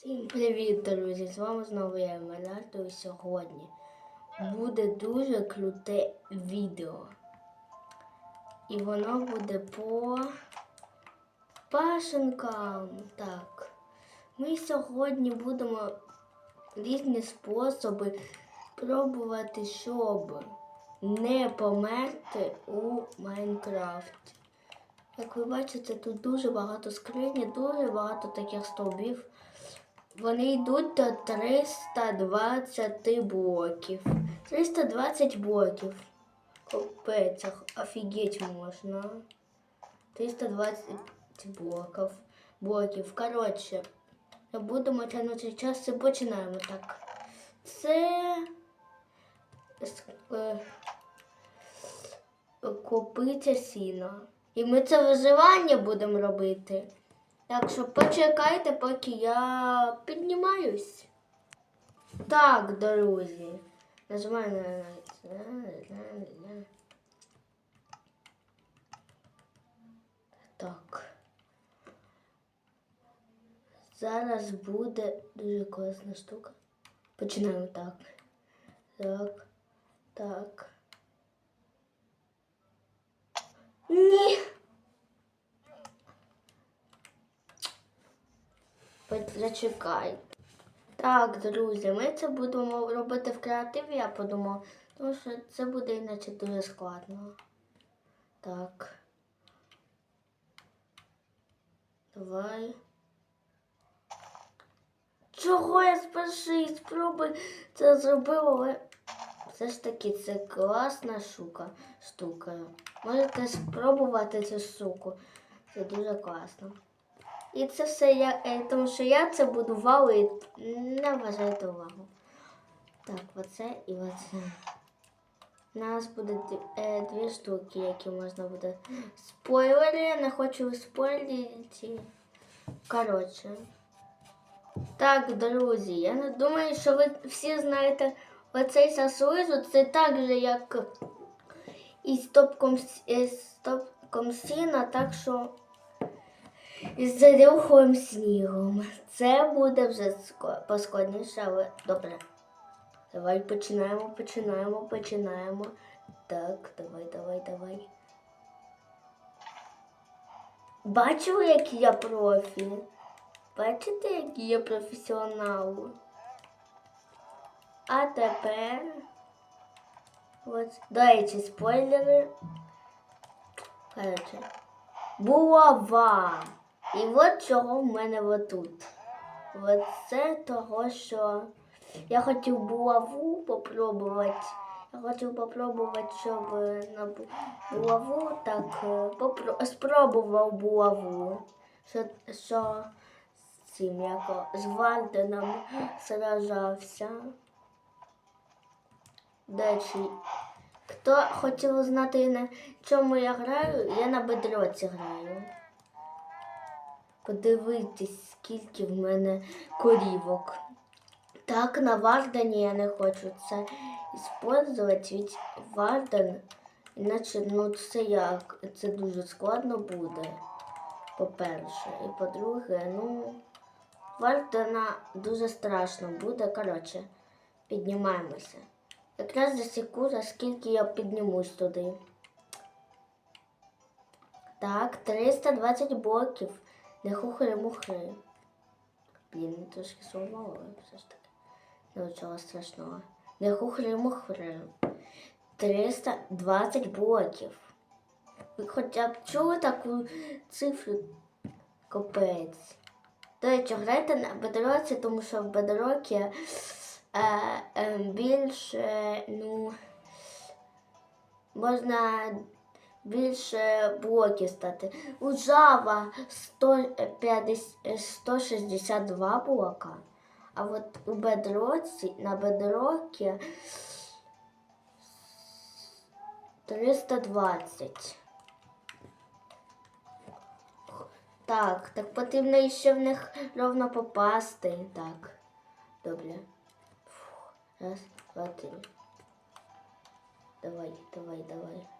Всім привіт, друзі! З вами знову я Емелярдо і сьогодні буде дуже круте відео. І воно буде по пашенкам. Так. Ми сьогодні будемо різні способи пробувати, щоб не померти у Майнкрафті. Як ви бачите, тут дуже багато скрині, дуже багато таких стовбів. Вони йдуть до 320 блоків. 320 блоків. Капець, ох- офігеть можна. 320 блоків. блоків. Коротше, не будемо тягнути час і починаємо так. Це е, копиця сіна. І ми це виживання будемо робити. Так що почекайте, поки я піднімаюсь. Так, друзі. Нажимаю на Так. Зараз буде дуже класна штука. Починаємо так. Так. Так. Ні. Зачекай. Так, друзі, ми це будемо робити в креативі, я подумав, тому що це буде іначе дуже складно. Так. Давай. Чого я з першої спроби це зробив, але все ж таки це класна штука. штука. Можете спробувати цю штуку. Це дуже класно. І це все я, е, тому що я це будувала і не вважайте увагу. Так, оце і оце. У нас буде д- е, дві штуки, які можна буде. Спойлери, я не хочу спойлерити. Коротше. Так, друзі, я не думаю, що ви всі знаєте оцей сасуїзу. Це так же, як і з топком, е, з сіна, так що із зарюховим снігом. Це буде вже поскладніше, але добре. Давай починаємо, починаємо, починаємо. Так, давай, давай, давай. Бачили, який я профі? Бачите, який я професіонал? А тепер. От, до речі, спойлери. Коротше. Булава. І от чого в мене отут. От це того, що я хотів булаву попробувати. Я хотів попробувати, щоб на булаву так е, попро- спробував булаву. Що, що з цим як з Вальденом сражався. Далі. Хто хотів знати, на чому я граю, я на бедроці граю. Подивитись, скільки в мене корівок. Так, на Вардені я не хочу це використовувати, від Варден, іначе ну це як, це дуже складно буде, по-перше. І по-друге, ну, Вардена дуже страшно буде. Коротше, піднімаємося. Якраз засіку, за скільки я піднімусь туди. Так, 320 блоків. Не хухри-мухри. Блін, трошки сумувало, але все ж таки. Нічого страшного. Не хухри-мухри. 320 блоків. Ви хоча б чули таку цифру? Капець. До речі, грайте на бедроці, тому що в бедрокі е, е, більше, ну, можна більше блоків стати. У Java 150, 162 блока, а от у бедроці, на бедрокі 320. Так, так потрібно ще в них ровно попасти. Так, добре. Фух. Раз, два, три. Давай, давай, давай.